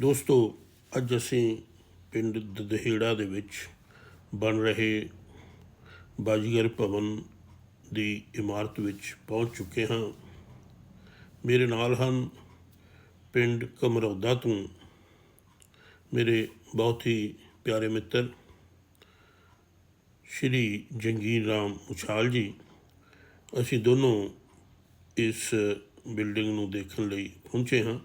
ਦੋਸਤੋ, ਅੱਜ ਅਸੀਂ ਪਿੰਡ ਦਦਹੇੜਾ ਦੇ ਵਿੱਚ ਬਣ ਰਹੇ ਬਾਜੀਗਰ ਭਵਨ ਦੀ ਇਮਾਰਤ ਵਿੱਚ ਪਹੁੰਚ ਚੁੱਕੇ ਹਾਂ। ਮੇਰੇ ਨਾਲ ਹਨ ਪਿੰਡ ਕਮਰੌਦਾ ਤੋਂ ਮੇਰੇ ਬਹੁਤ ਹੀ ਪਿਆਰੇ ਮਿੱਤਰ ਸ਼੍ਰੀ ਜੰਗੀਰ ਰਾਮ ਉਛਾਲ ਜੀ। ਅਸੀਂ ਦੋਨੋਂ ਇਸ ਬਿਲਡਿੰਗ ਨੂੰ ਦੇਖਣ ਲਈ ਪਹੁੰਚੇ ਹਾਂ।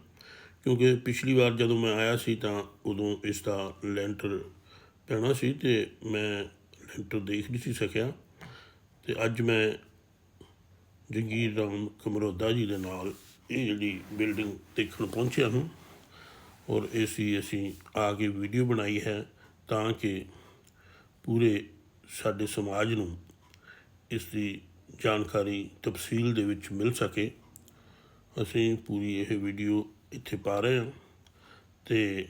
ਕਿਉਂਕਿ ਪਿਛਲੀ ਵਾਰ ਜਦੋਂ ਮੈਂ ਆਇਆ ਸੀ ਤਾਂ ਉਦੋਂ ਇਸ ਦਾ ਲੈਂਟਰ ਪੈਣਾ ਸੀ ਤੇ ਮੈਂ ਲੈਂਟਰ ਦੇਖ ਨਹੀਂ ਸੀ ਸਕਿਆ। ਤੇ ਅੱਜ ਮੈਂ ਜੰਗੀਰ ਰਾਮ ਕਮਰੋਦਾ ਜੀ ਦੇ ਨਾਲ ਇਹ ਜਿਹੜੀ ਬਿਲਡਿੰਗ ਦੇਖਣ ਪਹੁੰਚਿਆ ਹਾਂ ਔਰ ਇਸ ਦੀ ਅਸੀਂ ਆ ਕੇ ਵੀਡੀਓ ਬਣਾਈ ਹੈ ਤਾਂ ਕਿ ਪੂਰੇ ਸਾਡੇ ਸਮਾਜ ਨੂੰ ਇਸ ਦੀ ਜਾਣਕਾਰੀ ਤਫਸੀਲ ਦੇ ਵਿੱਚ ਮਿਲ ਸਕੇ। ਅਸੀਂ ਪੂਰੀ ਇਹ ਵੀਡੀਓ ਇੱਥੇ ਪਾ ਰਹੇ ਹਾਂ ਤੇ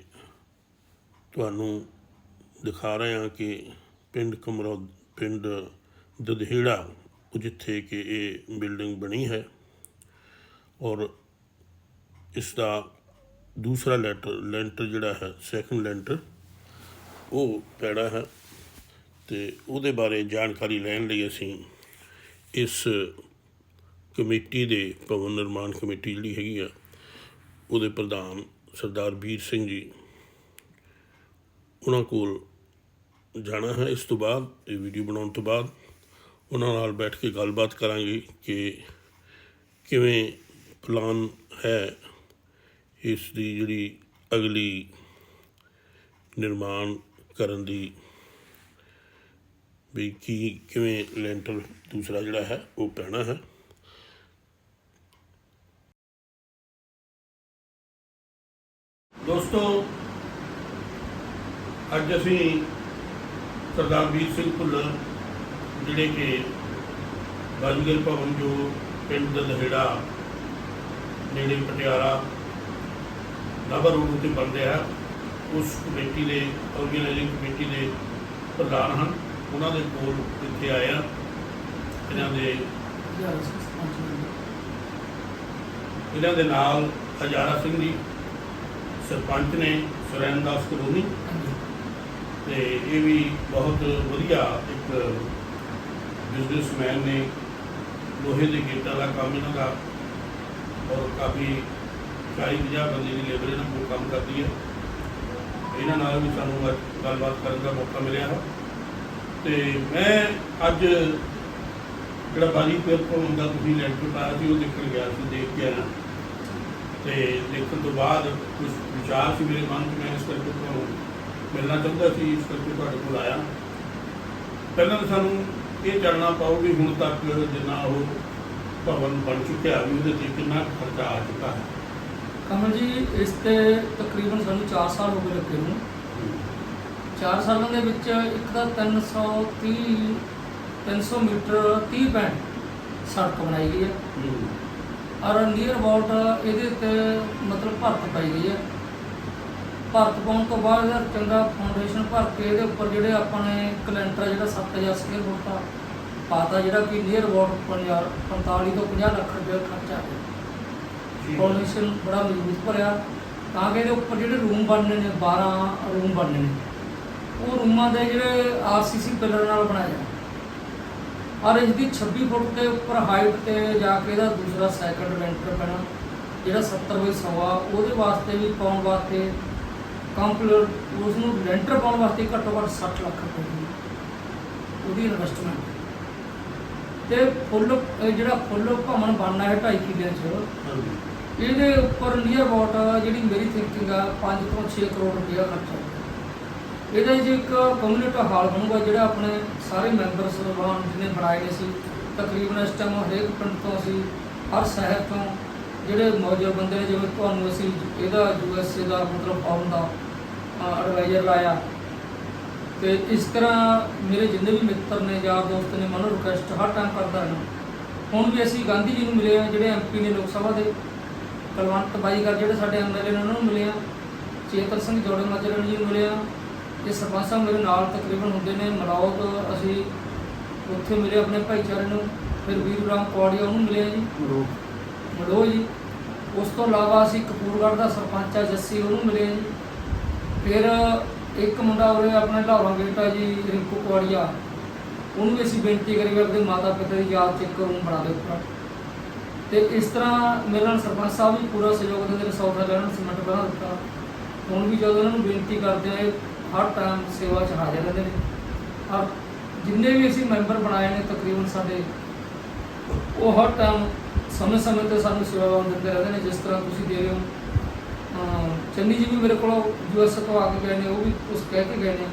ਤੁਹਾਨੂੰ ਦਿਖਾ ਰਹੇ ਹਾਂ ਕਿ ਪਿੰਡ ਕਮਰੋ, ਪਿੰਡ ਦਦਹੇੜਾ ਜਿੱਥੇ ਕਿ ਇਹ ਬਿਲਡਿੰਗ ਬਣੀ ਹੈ ਔਰ ਇਸ ਦਾ ਦੂਸਰਾ ਲੈਂਟਰ ਲੈਂਟਰ ਜਿਹੜਾ ਹੈ, ਸੈਕੰਡ ਲੈਂਟਰ, ਉਹ ਪੈੜਾ ਹੈ ਤੇ ਉਹਦੇ ਬਾਰੇ ਜਾਣਕਾਰੀ ਲੈਣ ਲਈ ਅਸੀਂ ਇਸ ਕਮੇਟੀ ਦੇ ਭਵਨ ਨਿਰਮਾਣ ਕਮੇਟੀ ਜਿਹੜੀ ਹੈਗੀ ਆ ਉਹਦੇ ਪ੍ਰਧਾਨ ਸਰਦਾਰ ਵੀਰ ਸਿੰਘ ਜੀ ਉਹਨਾਂ ਕੋਲ ਜਾਣਾ ਹੈ ਇਸ ਤੋਂ ਬਾਅਦ, ਇਹ ਵੀਡੀਓ ਬਣਾਉਣ ਤੋਂ ਬਾਅਦ। ਉਹਨਾਂ ਨਾਲ ਬੈਠ ਕੇ ਗੱਲਬਾਤ ਕਰਾਂਗੇ ਕਿ ਕਿਵੇਂ ਪਲਾਨ ਹੈ ਇਸ ਦੀ ਜਿਹੜੀ ਅਗਲੀ ਨਿਰਮਾਣ ਕਰਨ ਦੀ। ਵੀ ਕੀ, ਕਿਵੇਂ ਲੈਂਟਰ ਦੂਸਰਾ ਜਿਹੜਾ ਹੈ, ਉਹ ਪੈਣਾ ਹੈ। ਦੋਸਤੋ ਅੱਜ ਅਸੀਂ ਸਰਦਾਰ ਵੀਰ ਸਿੰਘ ਭੁੱਲਰ ਜਿਹੜੇ ਕਿ ਬਾਜੂਗਰ ਭਵਨ ਜੋ ਪਿੰਡ ਦਾ ਲਹੇੜਾ ਨੇੜੇ ਪਟਿਆਲਾ ਨਾਭਾ ਰੋਡ ਉੱਤੇ ਬਣ ਰਿਹਾ ਉਸ ਕਮੇਟੀ ਦੇ ਆਰਗੇਨਾਈਜ਼ਿੰਗ ਕਮੇਟੀ ਦੇ ਪ੍ਰਧਾਨ ਹਨ। ਉਹਨਾਂ ਦੇ ਕੋਲ ਇੱਥੇ ਆਏ ਆ। ਇਹਨਾਂ ਦੇ ਇਹਨਾਂ ਦੇ ਨਾਲ ਹਜ਼ਾਰਾ ਸਿੰਘ ਜੀ ਸਰਪੰਚ ਨੇ ਸੁਰੇਨ ਦਾਸ ਕਲੋਨੀ ਤੇ ਇਹ ਵੀ ਬਹੁਤ ਵਧੀਆ ਇੱਕ ਬਿਜ਼ਨਸਮੈਨ ਨੇ। ਲੋਹੇ ਦੇ ਗੇਟਾਂ ਦਾ ਕੰਮ ਇਹਨਾਂ ਦਾ। ਔਰ ਕਾਫੀ 40 ਪੰਜਾਹ ਬੰਦੇ ਦੀ ਲੇਬਰ ਇਹਨਾਂ ਕੋਲ ਕੰਮ ਕਰਦੀ ਹੈ। ਇਹਨਾਂ ਨਾਲ ਵੀ ਸਾਨੂੰ ਅੱਜ ਗੱਲਬਾਤ ਕਰਨ ਦਾ ਮੌਕਾ ਮਿਲਿਆ ਹੈ। ਤੇ ਮੈਂ ਅੱਜ ਜਿਹੜਾ ਬਾਰੀ ਪੇਰ ਤੋਂ ਹੁੰਦਾ ਤੁਸੀਂ ਲੈਂਟਰ ਪਾਇਆ ਸੀ, ਉਹ ਦੇਖਣ ਗਿਆ ਸੀ, ਦੇਖ ਕੇ ਆਇਆ। ਤੇ ਦੇਖਣ ਤੋਂ ਬਾਅਦ ਕੁਝ ਵਿਚਾਰ ਸੀ ਮੇਰੇ ਮਨ 'ਚ ਮੈਂ ਇਸ ਕਰਕੇ ਤੁਹਾਨੂੰ ਮਿਲਣਾ ਚਾਹੁੰਦਾ ਸੀ ਇਸ ਕਰਕੇ ਤੁਹਾਡੇ ਕੋਲ ਆਇਆ। ਪਹਿਲਾਂ ਤਾਂ ਸਾਨੂੰ ਇਹ ਜਾਣਨਾ ਪਾਓ ਵੀ ਹੁਣ ਤੱਕ ਜਿੰਨਾ ਉਹ ਭਵਨ ਬਣ ਚੁੱਕਿਆ ਵੀ ਉਹਦੇ ਤੇ ਕਿੰਨਾ ਖਰਚਾ ਆ ਚੁੱਕਾ ਹੈ। ਕਮਲ ਜੀ ਇਸ ਤੇ ਤਕਰੀਬਨ ਸਾਨੂੰ 4 ਸਾਲ ਹੋ ਗਏ ਲੱਗੇ ਨੂੰ। 4 ਸਾਲਾਂ ਦੇ ਵਿੱਚ ਇੱਕ ਤਾਂ 330 300 ਮੀਟਰ 30 ਬੈਂਡ ਸੜਕ ਬਣਾਈ ਗਈ ਹੈ। ਔਰ ਨੀਅਰ ਅਬਾਊਟ ਇਹਦੇ ਤੇ ਮਤਲਬ ਭਰਤ ਪਾਈ ਗਈ ਹੈ। ਭਰਤ ਪਾਉਣ ਤੋਂ ਬਾਅਦ ਇਹਦਾ ਚੰਗਾ ਫਾਊਂਡੇਸ਼ਨ ਭਰ ਕੇ ਇਹਦੇ ਉੱਪਰ ਜਿਹੜੇ ਆਪਾਂ ਨੇ ਕਲੈਂਟਰ ਜਿਹੜਾ 7000 ਸਕੁਅਰ ਫੁੱਟ ਦਾ ਪਾਤਾ ਜਿਹੜਾ ਕਿ ਨੀਅਰ ਅਬਾਊਟ 45 ਤੋਂ 50 ਲੱਖ ਰੁਪਏ ਖਰਚਾ ਹੈ। ਫਾਊਂਡੇਸ਼ਨ ਬੜਾ ਮਜ਼ਬੂਤ ਭਰਿਆ। ਤਾਂ ਕਿ ਇਹਦੇ ਉੱਪਰ ਜਿਹੜੇ ਰੂਮ ਬਣਨੇ ਨੇ 12 ਰੂਮ ਬਣਨੇ ਨੇ ਉਹ ਰੂਮਾਂ ਦੇ ਜਿਹੜੇ ਆਰਸੀਸੀ ਪਿਲਰ ਨਾਲ ਬਣਾਇਆ ਔਰ ਇਸ ਦੀ 26 ਫੁੱਟ ਦੇ ਉੱਪਰ ਹਾਈਟ ਤੇ ਜਾ ਕੇ ਇਹਦਾ ਦੂਸਰਾ ਸੈਕੰਡ ਲੈਂਟਰ ਪੈਣਾ ਜਿਹੜਾ 70 ਬਾਈ 100 ਆ ਉਹਦੇ ਵਾਸਤੇ ਵੀ ਪਾਉਣ ਵਾਸਤੇ ਕੰਪਲੀਟ ਉਸ ਨੂੰ ਲੈਂਟਰ ਪਾਉਣ ਵਾਸਤੇ ਘੱਟੋ ਘੱਟ 60 ਲੱਖ ਰੁਪਏ ਦੀ ਉਹਦੀ ਇਨਵੈਸਟਮੈਂਟ ਤੇ ਫੁੱਲ ਜਿਹੜਾ ਫੁੱਲ ਭਵਨ ਬਣਨਾ ਹੈ 2.5 ਕਿੱਲੇ 'ਚ ਇਹਦੇ ਉੱਪਰ ਨੀਅਰ ਅਬਾਊਟ ਜਿਹੜੀ ਮੇਰੀ ਥਿੰਕਿੰਗ ਆ 5 ਤੋਂ 6 ਕਰੋੜ ਰੁਪਇਆ ਖਰਚਾ। ਇਹਦੇ 'ਚ ਇੱਕ ਕਮਿਊਨਿਟੀ ਹਾਲ ਬਣੂਗਾ ਜਿਹੜਾ ਆਪਣੇ ਸਾਰੇ ਮੈਂਬਰ ਸਹਿਬਾਨ ਜਿਹਨੇ ਬਣਾਏ ਨੇ ਸੀ। ਤਕਰੀਬਨ ਇਸ ਟਾਈਮ ਹਰੇਕ ਪਿੰਡ ਤੋਂ ਅਸੀਂ, ਹਰ ਸ਼ਹਿਰ ਤੋਂ ਜਿਹੜੇ ਮੌਜੂਦ ਬੰਦੇ ਨੇ, ਜਿਵੇਂ ਤੁਹਾਨੂੰ ਅਸੀਂ ਇਹਦਾ ਯੂਐਸਏ ਦਾ ਮਤਲਬ ਪਾਉਣ ਦਾ ਐਡਵਾਈਜ਼ਰ ਲਾਇਆ। ਤੇ ਇਸ ਤਰ੍ਹਾਂ ਮੇਰੇ ਜਿੰਨੇ ਵੀ ਮਿੱਤਰ ਨੇ ਯਾਰ ਦੋਸਤ ਨੇ, ਮੈਨੂੰ ਰਿਕੁਐਸਟ ਹਰ ਟਾਈਮ ਕਰਦਾ ਹਾਂ ਹੁਣ ਵੀ ਅਸੀਂ ਗਾਂਧੀ ਜੀ ਨੂੰ ਮਿਲੇ ਆ ਜਿਹੜੇ ਐਮਪੀ ਨੇ ਲੋਕ ਸਭਾ ਦੇ। ਕਲਵੰਤ ਬਾਈਗਰ ਜਿਹੜੇ ਸਾਡੇ ਐਮਐਲਏ ਨੇ, ਉਹਨਾਂ ਨੂੰ ਮਿਲੇ ਆ ਚੇਤਨ ਸਿੰਘ ਜੋੜੇ ਮਾਜਰਨ ਜੀ ਨੂੰ ਮਿਲੇ ਆ ਇਹ ਸਰਪੰਚ ਸਾਹਿਬ ਮੇਰੇ ਨਾਲ ਤਕਰੀਬਨ ਹੁੰਦੇ ਨੇ ਮਲੌਦ ਅਸੀਂ ਉੱਥੇ ਮਿਲੇ ਆਪਣੇ ਭਾਈਚਾਰੇ ਨੂੰ ਫਿਰ ਵੀਰ ਰਾਮ ਕੌੜੀਆ ਉਹਨੂੰ ਮਿਲੇ ਆ ਜੀ। ਮਲੋ ਜੀ ਉਸ ਤੋਂ ਇਲਾਵਾ ਅਸੀਂ ਕਪੂਰਗੜ੍ਹ ਦਾ ਸਰਪੰਚ ਆ ਜੱਸੀ ਉਹਨੂੰ ਮਿਲੇ ਜੀ। ਫਿਰ ਇੱਕ ਮੁੰਡਾ ਉਰੇ ਆਪਣੇ ਲਾਹੌਰਾਂ ਗੇਟ ਆ ਜੀ ਰਿੰਕੂ ਕੁਆੜੀਆ ਉਹਨੂੰ ਵੀ ਅਸੀਂ ਬੇਨਤੀ ਕਰੀ ਵੀ ਆਪਣੇ ਮਾਤਾ ਪਿਤਾ ਦੀ ਯਾਦ 'ਚ ਇੱਕ ਰੂਮ ਬਣਾ ਦੇ ਉੱਪਰ ਤੇ ਇਸ ਤਰ੍ਹਾਂ ਮੇਰੇ ਨਾਲ ਸਰਪੰਚ ਸਾਹਿਬ ਵੀ ਪੂਰਾ ਸਹਿਯੋਗ ਦਿੰਦੇ ਨੇ ਸੌਦਾ ਲੈਣ ਸੀਮੈਂਟ ਬਣਾ ਦਿੱਤਾ। ਹੁਣ ਵੀ ਜਦੋਂ ਇਹਨਾਂ ਨੂੰ ਬੇਨਤੀ ਕਰਦੇ ਆ ਹਰ ਟਾਈਮ ਸੇਵਾ 'ਚ ਹਾਜ਼ਰ ਰਹਿੰਦੇ ਨੇ। ਔਰ ਜਿੰਨੇ ਵੀ ਅਸੀਂ ਮੈਂਬਰ ਬਣਾਏ ਨੇ, ਤਕਰੀਬਨ ਸਾਡੇ, ਉਹ ਹਰ ਟਾਈਮ ਸਮੇਂ-ਸਮੇਂ ਤੇ ਸਾਨੂੰ ਸੇਵਾਵਾਂ ਦਿੰਦੇ ਰਹਿੰਦੇ ਨੇ, ਜਿਸ ਤਰ੍ਹਾਂ ਤੁਸੀਂ ਦੇ ਰਹੇ ਹੋ। ਚੰਨੀ ਜੀ ਵੀ ਮੇਰੇ ਕੋਲ ਯੂਐਸ ਤੋਂ ਆ ਕੇ ਗਏ ਨੇ, ਉਹ ਵੀ ਕੁਝ ਕਹਿ ਕੇ ਗਏ ਨੇ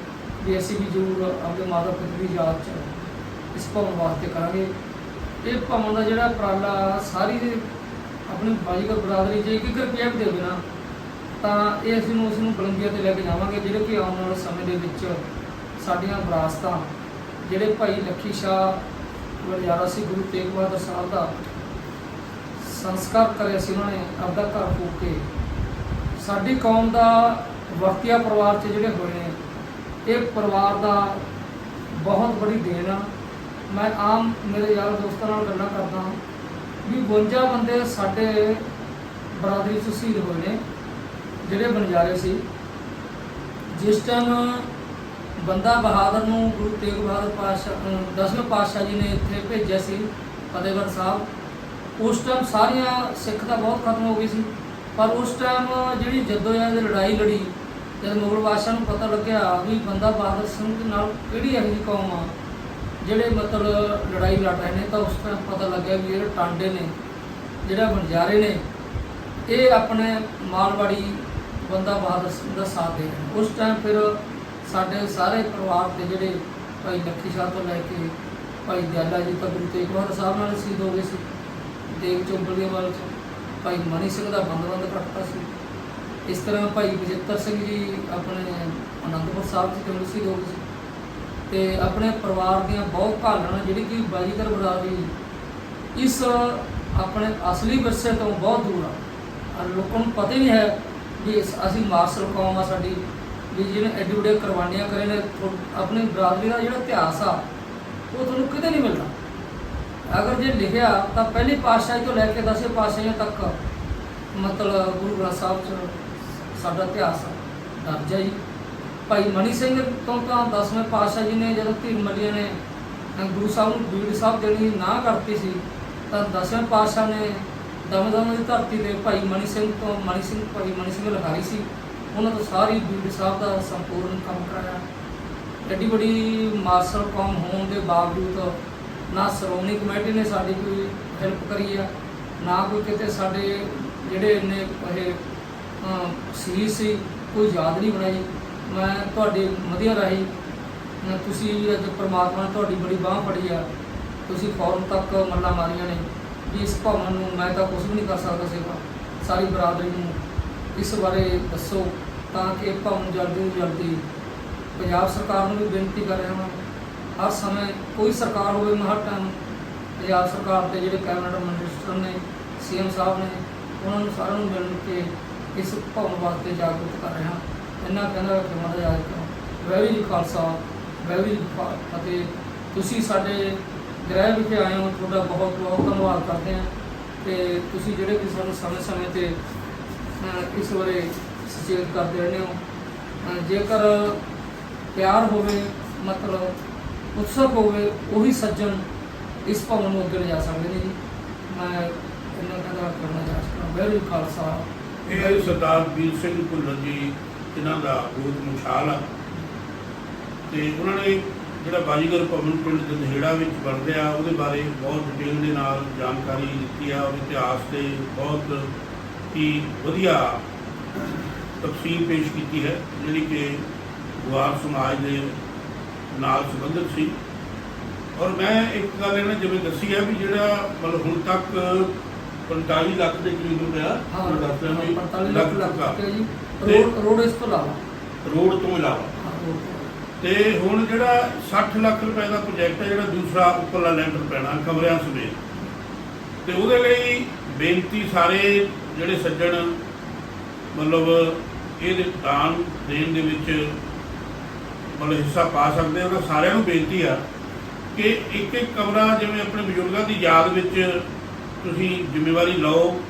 ਵੀ ਅਸੀਂ ਵੀ ਜ਼ਰੂਰ ਆਪਣੇ ਮਾਤਾ ਪਿਤਾ ਦੀ ਯਾਦ 'ਚ ਇਸ ਭਵਨ ਵਾਸਤੇ ਕਰਾਂਗੇ। ਇਹ ਭਵਨ ਦਾ ਜਿਹੜਾ ਉਪਰਾਲਾ ਸਾਰੀ ਦੇ ਆਪਣੀ ਬਾਜੀਗਰ ਬਰਾਦਰੀ ਜੇ ਇੱਕ ਇੱਕ ਰੁਪਇਆ ਵੀ ਦੇਵੇ ਨਾ ਤਾਂ ਇਹ ਅਸੀਂ ਨੂੰ ਉਸ ਨੂੰ ਬੁਲੰਦੀਆਂ ਤੇ ਲੈ ਕੇ ਜਾਵਾਂਗੇ, ਜਿਹੜੇ ਕਿ ਆਉਣ ਵਾਲੇ ਸਮੇਂ ਦੇ ਵਿੱਚ ਸਾਡੀਆਂ ਵਿਰਾਸਤਾਂ, ਜਿਹੜੇ ਭਾਈ ਲੱਖੀ ਸ਼ਾਹ ਵਲਿਆਰਾ ਸੀ ਗੁਰੂ ਤੇਗ ਬਹਾਦਰ ਸਾਹਿਬ ਦਾ ਸੰਸਕਾਰ ਕਰਿਆ ਸੀ ਉਹਨਾਂ ਨੇ ਆਪਦਾ ਘਰ ਫੂਕ ਕੇ, ਸਾਡੀ ਕੌਮ ਦਾ ਵਰਤੀਆ ਪਰਿਵਾਰ 'ਚ ਜਿਹੜੇ ਹੋਏ ਨੇ, ਇਹ ਪਰਿਵਾਰ ਦਾ ਬਹੁਤ ਬੜੀ ਦੇਣ ਆ। ਮੈਂ ਆਮ ਮੇਰੇ ਯਾਰ ਦੋਸਤਾਂ ਨਾਲ ਗੱਲਾਂ ਕਰਦਾ ਹਾਂ ਵੀ 52 ਬੰਦੇ ਸਾਡੇ ਬਰਾਦਰੀ 'ਚ ਸ਼ਹੀਦ ਹੋਏ ਨੇ। ਜਿਹੜੇ ਬਨਜਾਰੇ ਸੀ, ਜਿਸ ਟਾਈਮ ਬੰਦਾ ਬਹਾਦਰ ਨੂੰ ਗੁਰੂ ਤੇਗ ਬਹਾਦਰ ਪਾਤਸ਼ਾਹ ਦਸਵੇਂ ਪਾਤਸ਼ਾਹ ਜੀ ਨੇ ਇੱਥੇ ਭੇਜਿਆ ਸੀ, ਫਤਿਹਗੜ੍ਹ ਸਾਹਿਬ, ਉਸ ਟਾਈਮ ਸਾਰੀਆਂ ਸਿੱਖ ਤਾਂ ਬਹੁਤ ਖਤਮ ਹੋ ਗਈ ਸੀ, ਪਰ ਉਸ ਟਾਈਮ ਜਿਹੜੀ ਜਦੋਜਹਿਦ ਲੜਾਈ ਲੜੀ, ਜਦ ਮੁਗਲ ਬਾਦਸ਼ਾਹ ਨੂੰ ਪਤਾ ਲੱਗਿਆ ਵੀ ਬੰਦਾ ਬਹਾਦਰ ਸਿੰਘ ਦੇ ਨਾਲ ਕਿਹੜੀ ਇਹੋ ਕੌਮ ਆ, ਜਿਹੜੇ ਮਤਲਬ ਲੜਾਈ ਲੜ ਰਹੇ ਨੇ, ਤਾਂ ਉਸ ਟਾਈਮ ਪਤਾ ਲੱਗਿਆ ਵੀ ਇਹ ਟਾਂਡੇ ਨੇ, ਜਿਹੜਾ ਬੰਜਾਰੇ ਨੇ, ਇਹ ਆਪਣੇ ਮਾਲਵਾੜੀ ਬੰਦਾ ਬਹਾਦਰ ਦਾ ਸਾਥ ਦੇ ਰਹੇ। ਉਸ ਟਾਈਮ ਫਿਰ ਸਾਡੇ ਸਾਰੇ ਪਰਿਵਾਰ ਦੇ ਜਿਹੜੇ ਭਾਈ ਲੱਖੀ ਸ਼ਾਹ ਤੋਂ ਲੈ ਕੇ ਭਾਈ ਦਿਆਲਾ ਜੀ ਤੱਕ, ਗੁਰੂ ਤੇਗ ਬਹਾਦਰ ਸਾਹਿਬ ਨਾਲ ਸ਼ਹੀਦ ਹੋ ਗਏ ਸੀ। ਦੇਗ ਚੋਬਲੀਆਂ ਵਾਲ ਚ ਭਾਈ ਮਨੀ ਸਿੰਘ ਦਾ ਬੰਦਵੰਦ ਕੱਟਤਾ ਸੀ। ਇਸ ਤਰ੍ਹਾਂ ਭਾਈ ਬਜਿੱਤਰ ਸਿੰਘ ਜੀ ਆਪਣੇ ਅਨੰਦਪੁਰ ਸਾਹਿਬ ਚ ਕਿਉਂ ਸ਼ਹੀਦ ਹੋ ਗਏ ਸੀ। ਤੇ ਆਪਣੇ ਪਰਿਵਾਰ ਦੀਆਂ ਬਹੁਤ ਘਾਲਣਾ ਜਿਹੜੀ ਕਿ ਬਾਜੀਗਰ ਬਰਾਦਰੀ ਇਸ ਆਪਣੇ ਅਸਲੀ ਵਿਰਸੇ ਤੋਂ ਬਹੁਤ ਦੂਰ ਆ। ਲੋਕਾਂ ਨੂੰ ਪਤਾ ਹੀ ਨਹੀਂ ਹੈ ਵੀ ਅਸੀਂ ਮਾਰਸ਼ਲ ਕੌਮ ਆ ਸਾਡੀ, ਵੀ ਜਿਹਨੇ ਐਡੀ ਵੱਡੀਆਂ ਕੁਰਬਾਨੀਆਂ ਕਰੇ ਨੇ, ਥੋ- ਆਪਣੀ ਬਰਾਦਰੀ ਦਾ ਜਿਹੜਾ ਇਤਿਹਾਸ ਆ, ਉਹ ਤੁਹਾਨੂੰ ਕਿਤੇ ਨਹੀਂ ਮਿਲਦਾ ਅਗਰ ਜੇ ਲਿਖਿਆ, ਤਾਂ ਪਹਿਲੀ ਪਾਤਸ਼ਾਹੀ ਤੋਂ ਲੈ ਕੇ ਦਸਵੇਂ ਪਾਤਸ਼ਾਹੀਆਂ ਤੱਕ, ਮਤਲਬ ਗੁਰੂ ਗ੍ਰੰਥ ਸਾਹਿਬ ਚ ਸਾਡਾ ਇਤਿਹਾਸ ਦਰਜ ਹੈ ਜੀ। ਭਾਈ ਮਨੀ ਸਿੰਘ ਤੋਂ ਤਾਂ ਦਸਵੇਂ ਪਾਤਸ਼ਾਹ ਜੀ ਨੇ, ਜਦੋਂ ਧੀਰ ਮੱਲੀਆਂ ਨੇ, ਗੁਰੂ ਸਾਹਿਬ ਨੂੰ ਬੀੜ ਸਾਹਿਬ ਦੇਣੀ ਨਾ ਕਰਤੀ ਸੀ, ਤਾਂ ਦਸਵੇਂ ਪਾਤਸ਼ਾਹ ਨੇ ਦਮਦਮ ਦੀ ਧਰਤੀ ਤੇ ਭਾਈ ਮਨੀ ਸਿੰਘ ਤੋਂ ਮਨੀ ਸਿੰਘ ਭਾਈ ਮਨੀ ਸਿੰਘ ਲਖਾਰੀ ਸੀ। ਉਹਨਾਂ ਤੋਂ ਸਾਰੀ ਬੀੜ ਸਾਹਿਬ ਦਾ ਸੰਪੂਰਨ ਕੰਮ ਕਰਾਇਆ। ਐਡੀ ਵੱਡੀ ਮਾਰਸ਼ਲ ਕੌਮ ਹੋਣ ਦੇ ਬਾਵਜੂਦ ਨਾ ਸ਼੍ਰੋਮਣੀ ਕਮੇਟੀ ਨੇ ਸਾਡੀ ਕੋਈ ਹੈਲਪ ਕਰੀ ਆ ਨਾ ਕੋਈ ਕਿਤੇ ਸਾਡੇ ਜਿਹੜੇ ਇੰਨੇ ਇਹ ਅਮ, ਸ਼ਹੀਦ ਸੀ ਕੋਈ ਯਾਦ ਨਹੀਂ ਬਣਾਈ। ਮੈਂ ਤੁਹਾਡੇ ਮਧਿਆ ਰਾਹੀਂ ਤੁਸੀਂ ਅੱਜ ਪ੍ਰਮਾਤਮਾ ਨੇ ਤੁਹਾਡੀ ਬੜੀ ਬਾਹ ਫੜੀ ਆ। ਤੁਸੀਂ ਫੌਰਨ ਤੱਕ ਮੱਲਾ ਮਾਰੀਆਂ ਨੇ। ਵੀ ਇਸ ਭਵਨ ਨੂੰ ਮੈਂ ਤਾਂ ਕੁਝ ਵੀ ਨਹੀਂ ਕਰ ਸਕਦਾ ਸੇਵਾ ਸਾਰੀ ਬਰਾਦਰੀ ਨੂੰ। ਇਸ ਬਾਰੇ ਦੱਸੋ ਤਾਂ ਕਿ ਭਵਨ ਜਲਦੀ ਤੋਂ ਜਲਦੀ ਪੰਜਾਬ ਸਰਕਾਰ ਨੂੰ ਵੀ ਬੇਨਤੀ ਕਰ ਰਿਹਾ ਹਾਂ ਹਰ ਸਮੇਂ ਕੋਈ ਸਰਕਾਰ ਹੋਵੇ ਮੈਂ ਹਰ ਟਾਈਮ ਪੰਜਾਬ ਸਰਕਾਰ ਦੇ ਜਿਹੜੇ ਕੈਬਨਿਟ ਮਿਨਿਸਟਰ ਨੇ ਸੀਐਮ ਸਾਹਿਬ ਨੇ, ਉਹਨਾਂ ਨੂੰ ਸਾਰਿਆਂ ਨੂੰ ਮਿਲ ਕੇ ਇਸ ਭਵਨ ਵਾਸਤੇ ਜਾਗਰੂਕ ਕਰ ਰਿਹਾ ਇੰਨਾ ਕਹਿੰਦਾ ਕਿ ਮਾਤਾ ਵੈਰੀ ਜੀ ਖਾਲਸਾ ਵੈਰੀ ਜੀ ਫਾ- ਫਤਿਹ। ਤੁਸੀਂ ਸਾਡੇ ਗ੍ਰਹਿ ਵਿਖੇ ਆਏ ਹੋ, ਤੁਹਾਡਾ ਬਹੁਤ ਬਹੁਤ ਧੰਨਵਾਦ ਕਰਦੇ ਹਾਂ। ਤੇ ਤੁਸੀਂ ਜਿਹੜੇ ਕਿ ਸਾਨੂੰ ਸਮੇਂ-ਸਮੇਂ ਤੇ ਇਸ ਬਾਰੇ ਸੁਚੇਤ ਕਰਦੇ ਰਹਿੰਦੇ ਹੋ। ਜੇਕਰ ਪਿਆਰ ਹੋਵੇ, ਮਤਲਬ ਉਤਸਵ ਹੋਵੇ, ਉਹੀ ਸੱਜਣ ਇਸ ਭਵਨ ਨੂੰ ਅੱਗੇ ਲਿਜਾ ਸਕਦੇ ਨੇ ਜੀ। ਮੈਂ ਇਹਨਾਂ ਕਹਿੰਦਾ ਕਰਨਾ ਚਾਹੁੰਦਾ ਵੈਰੀ ਖਾਲਸਾ। ਇਹ ਸਰਦਾਰ ਵੀਰ ਸਿੰਘ ਭੁੱਲਰ ਜੀ ਇਹਨਾਂ ਦਾ ਬਹੁਤ ਮੁਛਾਲ ਆ, ਤੇ ਉਹਨਾਂ ਨੇ ਜਿਹੜਾ ਬਾਜੀਗਰ ਭਵਨ ਪਿੰਡ ਦਨਹੇੜਾ ਵਿੱਚ ਰਿਹਾ ਉਹਦੇ ਬਾਰੇ ਬਹੁਤ ਡਿਟੇਲ ਦੇ ਨਾਲ ਜਾਣਕਾਰੀ ਦਿੱਤੀ ਆ ਉਹਦੇ ਇਤਿਹਾਸ ਤੇ ਬਹੁਤ ਹੀ ਵਧੀਆ ਤਫਸੀਲ ਪੇਸ਼ ਕੀਤੀ ਹੈ ਜਿਹੜੀ ਕਿ ਗੁਆਰ ਸਮਾਜ ਦੇ ਨਾਲ ਸੰਬੰਧਿਤ ਸੀ। ਔਰ ਮੈਂ ਇੱਕ ਗੱਲ ਇਹਨਾਂ ਜਿਵੇਂ ਦੱਸੀ ਹੈ ਵੀ ਜਿਹੜਾ ਮਤਲਬ ਹੁਣ ਤੱਕ 45 ਲੱਖ ਦੇ ਕਰੀਬ ਰੁਪਇਆ ਹਾਂ ਮੈਂ ਦੱਸ ਰਿਹਾ ਵੀ 45 ਲੱਖ ਲੱਖ ਰੋਡ ਰੋਡ ਇਸ ਤੋਂ ਇਲਾਵਾ? ਰੋਡ ਤੋਂ ਇਲਾਵਾ। ਤੋਂ। ਤੇ ਹੁਣ ਜਿਹੜਾ 60 ਲੱਖ ਰੁਪਏ ਦਾ ਪ੍ਰੋਜੈਕਟ ਹੈ, ਜਿਹੜਾ ਦੂਸਰਾ ਉੱਪਰਲਾ ਲੈਂਟਰ ਪੈਣਾ ਕਮਰਿਆਂ ਸਮੇਤ ਤੇ ਉਹਦੇ ਲਈ ਬੇਨਤੀ ਸਾਰੇ ਜਿਹੜੇ ਸੱਜਣ, ਮਤਲਬ ਇਹਦੇ ਦਾਨ ਦੇਣ ਦੇ ਵਿੱਚ ਮਤਲਬ ਹਿੱਸਾ ਪਾ ਸਕਦੇ ਉਹਨਾਂ ਸਾਰਿਆਂ ਨੂੰ ਬੇਨਤੀ ਆ ਕਿ ਇੱਕ ਇੱਕ ਕਮਰਾ ਜਿਵੇਂ ਆਪਣੇ ਬਜ਼ੁਰਗਾਂ ਦੀ ਯਾਦ ਵਿੱਚ ਤੁਸੀਂ ਜ਼ਿੰਮੇਵਾਰੀ ਲਓ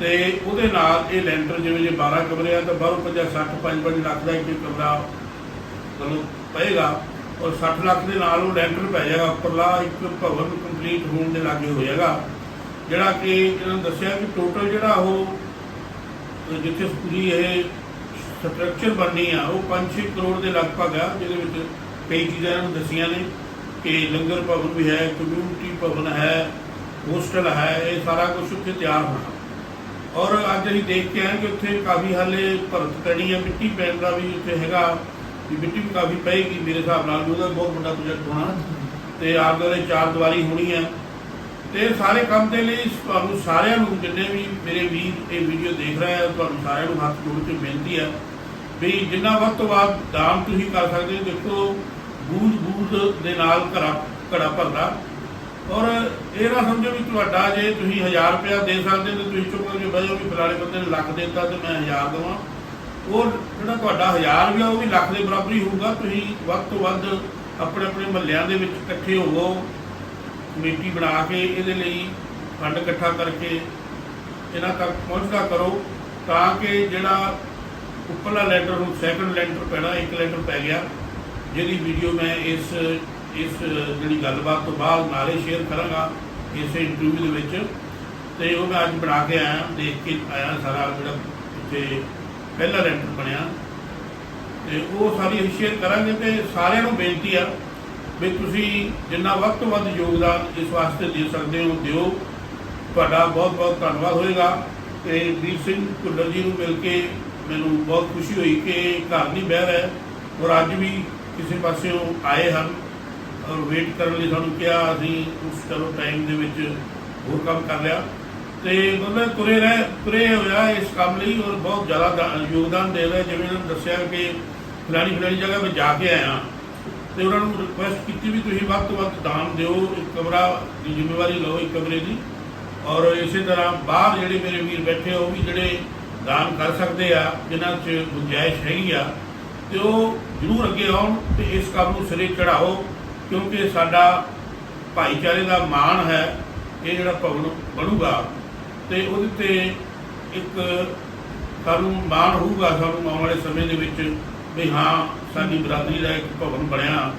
ਤੇ ਉਹਦੇ ਨਾਲ ਇਹ ਲੈਂਟਰ ਜਿਵੇਂ ਜੇ 12 ਕਮਰੇ ਆ, ਤਾਂ ਬਾਹਰੋਂ 50 60 55 ਲੱਖ ਦਾ ਇੱਕ ਕਮਰਾ ਮਤਲਬ ਪਏਗਾ ਔਰ 60 ਲੱਖ ਦੇ ਨਾਲ ਉਹ ਲੈਂਟਰ ਪੈ ਜਾਏਗਾ, ਉੱਪਰਲਾ ਇੱਕ ਭਵਨ ਕੰਪਲੀਟ ਹੋਣ ਦੇ ਲਾਗੇ ਹੋ ਜਾਏਗਾ। ਜਿਹੜਾ ਕਿ ਇਹਨਾਂ ਨੇ ਦੱਸਿਆ ਕਿ ਟੋਟਲ ਜਿਹੜਾ ਉਹ, ਜਿੱਥੇ ਪੂਰੀ ਇਹ ਸਟਰਕਚਰ ਬਣਨੀ ਆ, ਉਹ 5-6 ਕਰੋੜ ਦੇ ਲਗਭਗ ਆ, ਜਿਹਦੇ ਵਿੱਚ ਕਈ ਚੀਜ਼ਾਂ ਇਹਨਾਂ ਨੂੰ ਦੱਸੀਆਂ ਨੇ ਕਿ ਲੰਗਰ ਭਵਨ ਵੀ ਹੈ ਕਮਿਊਨਿਟੀ ਭਵਨ ਹੈ ਹੋਸਟਲ ਹੈ, ਇਹ ਸਾਰਾ ਕੁਝ ਉੱਥੇ ਤਿਆਰ ਹੋਣਾ। ਔਰ ਅੱਜ ਅਸੀਂ ਦੇਖ ਕੇ ਆਏ ਕਿ ਉੱਥੇ ਕਾਫੀ ਹਾਲੇ ਭਰਤ ਪੈਣੀ ਹੈ ਮਿੱਟੀ ਪੈਣ ਦਾ ਵੀ ਉੱਥੇ ਹੈਗਾ। ਵੀ ਮਿੱਟੀ ਵੀ ਕਾਫੀ ਪਏਗੀ ਮੇਰੇ ਹਿਸਾਬ ਨਾਲ ਵੀ ਉਹਦਾ ਬਹੁਤ ਵੱਡਾ ਪ੍ਰੋਜੈਕਟ ਹੋਣਾ। ਤੇ ਆਪ ਦੇ ਚਾਰ ਦੀਵਾਰੀ ਹੋਣੀ ਹੈ ਤੇ ਸਾਰੇ ਕੰਮ ਦੇ ਲਈ ਤੁਹਾਨੂੰ ਸਾਰਿਆਂ ਨੂੰ, ਜਿੰਨੇ ਵੀ ਮੇਰੇ ਵੀਰ ਇਹ ਵੀਡੀਓ ਦੇਖ ਰਹੇ ਆ, ਤੁਹਾਨੂੰ ਸਾਰਿਆਂ ਨੂੰ ਹੱਥ ਜੋੜ ਕੇ ਬੇਨਤੀ ਹੈ ਵੀ ਜਿੰਨਾ ਵੱਧ ਤੋਂ ਵੱਧ ਦਾਨ ਤੁਸੀਂ ਕਰ ਸਕਦੇ ਹੋ, ਦੇਖੋ ਬੂਝ ਬੂਝ ਦੇ ਨਾਲ ਘੜਾ ਘੜਾ ਭਰਦਾ। ਔਰ ਇਹ ਨਾ ਸਮਝੋ ਵੀ ਤੁਹਾਡਾ ਜੇ ਤੁਸੀਂ 1000 ਰੁਪਇਆ ਦੇ ਸਕਦੇ ਤੇ ਤੁਸੀਂ ਚੁੱਕ ਕੇ ਬਹਿ ਜਾਓ ਵੀ ਫਲਾਣੇ ਬੰਦੇ ਨੇ ਲੱਖ ਦਿੱਤਾ, ਤੇ ਮੈਂ 1000 ਦੇਵਾਂ। ਉਹ ਜਿਹੜਾ ਤੁਹਾਡਾ 1000 ਰੁਪਇਆ ਉਹ ਵੀ ਲੱਖ ਦੇ ਬਰਾਬਰ ਹੀ ਹੋਊਗਾ। ਤੁਸੀਂ ਵੱਧ ਤੋਂ ਵੱਧ ਆਪਣੇ ਆਪਣੇ ਮਹੱਲਿਆਂ ਦੇ ਵਿੱਚ ਇਕੱਠੇ ਹੋਵੋ, ਕਮੇਟੀ ਬਣਾ ਕੇ ਇਹਦੇ ਲਈ ਫੰਡ ਇਕੱਠਾ ਕਰਕੇ ਇਹਨਾਂ ਤੱਕ ਪਹੁੰਚਦਾ ਕਰੋ, ਤਾਂ ਕਿ ਜਿਹੜਾ ਉੱਪਰਲਾ ਲੈਂਟਰ ਨੂੰ ਸੈਕੰਡ ਲੈਂਟਰ ਪੈਣਾ, ਇੱਕ ਲੈਂਟਰ ਪੈ ਗਿਆ, ਜਿਹਦੀ ਵੀਡੀਓ ਮੈਂ ਇਸ ਇਸ ਜਿਹੜੀ ਗੱਲਬਾਤ ਤੋਂ ਬਾਅਦ ਨਾਲੇ ਸ਼ੇਅਰ ਕਰਾਂਗਾ, ਇਸੇ ਇੰਟਰਵਿਊ ਦੇ ਵਿੱਚ। ਤੇ ਉਹ ਮੈਂ ਅੱਜ ਬਣਾ ਕੇ ਆਇਆ, ਦੇਖ ਕੇ ਆਇਆ ਸਾਰਾ ਜਿਹੜਾ ਉੱਥੇ ਪਹਿਲਾ ਰੈਂਟਰ ਬਣਿਆ। ਤੇ ਉਹ ਸਾਰੀ ਹਸੀਅਤ ਕਰਾਂਗੇ ਤੇ ਸਾਰਿਆਂ ਨੂੰ ਬੇਨਤੀ ਆ ਵੀ ਤੁਸੀਂ ਜਿੰਨਾ ਵੱਧ ਤੋਂ ਵੱਧ ਯੋਗਦਾਨ ਇਸ ਵਾਸਤੇ ਦੇ ਸਕਦੇ ਹੋ, ਦਿਓ। ਤੁਹਾਡਾ ਬਹੁਤ ਬਹੁਤ ਧੰਨਵਾਦ ਹੋਏਗਾ। ਤੇ ਵੀਰ ਸਿੰਘ ਭੁੱਲਰ ਜੀ ਨੂੰ ਮਿਲ ਕੇ ਮੈਨੂੰ ਬਹੁਤ ਖੁਸ਼ੀ ਹੋਈ ਕਿ ਘਰ ਨਹੀਂ ਬਹਿ ਰਹੇ ਔਰ ਅੱਜ ਵੀ ਕਿਸੇ ਪਾਸਿਓਂ ਆਏ ਹਨ ਔਰ ਵੇਟ ਕਰਨ ਲਈ ਸਾਨੂੰ ਕਿਹਾ, ਅਸੀਂ ਉਸ ਚਲੋ ਟਾਈਮ ਦੇ ਵਿੱਚ ਹੋਰ ਕੰਮ ਕਰ ਲਿਆ। ਤੇ ਮਤਲਬ ਤੁਰੇ ਰਹਿ, ਤੁਰੇ ਹੋਇਆ ਇਸ ਕੰਮ ਲਈ ਔਰ ਬਹੁਤ ਜ਼ਿਆਦਾ ਦਾ- ਯੋਗਦਾਨ ਦੇ ਰਿਹਾ, ਜਿਵੇਂ ਉਹਨਾਂ ਨੇ ਦੱਸਿਆ ਕਿ ਫਲਾਣੀ ਫਲਾਣੀ ਜਗ੍ਹਾ 'ਤੇ ਜਾ ਕੇ ਆਇਆ। ਤੇ ਉਹਨਾਂ ਨੂੰ ਰਿਕੁਐਸਟ ਕੀਤੀ ਵੀ ਤੁਸੀਂ ਵੱਧ ਤੋਂ ਵੱਧ ਦਾਨ ਦਿਓ, ਇੱਕ ਕਮਰਾ ਦੀ ਜ਼ਿੰਮੇਵਾਰੀ ਲਓ ਇੱਕ ਕਮਰੇ ਦੀ। ਔਰ ਇਸੇ ਤਰ੍ਹਾਂ ਬਾਹਰ ਜਿਹੜੇ ਮੇਰੇ ਵੀਰ ਬੈਠੇ ਆ, ਉਹ ਵੀ ਜਿਹੜੇ ਦਾਨ ਕਰ ਸਕਦੇ ਆ, ਜਿਨ੍ਹਾਂ 'ਚ ਗੁੰਜਾਇਸ਼ ਹੈਗੀ ਆ, ਤੇ ਉਹ ਜ਼ਰੂਰ ਅੱਗੇ ਆਉਣ ਤੇ ਇਸ ਕੰਮ ਨੂੰ ਸਿਰੇ ਚੜਾਓ ਕਿਉਂਕਿ ਸਾਡਾ ਭਾਈਚਾਰੇ ਦਾ ਮਾਣ ਹੈ, ਇਹ ਜਿਹੜਾ ਭਵਨ ਬਣੂਗਾ। ਤੇ ਉਹਦੇ ਤੇ ਇੱਕ ਸਾਨੂੰ ਮਾਣ ਹੋਊਗਾ, ਸਾਨੂੰ ਆਉਣ ਵਾਲੇ ਸਮੇਂ ਦੇ ਵਿੱਚ ਵੀ ਹਾਂ, ਸਾਡੀ ਬਰਾਦਰੀ ਦਾ ਇੱਕ ਭਵਨ ਬਣਿਆ।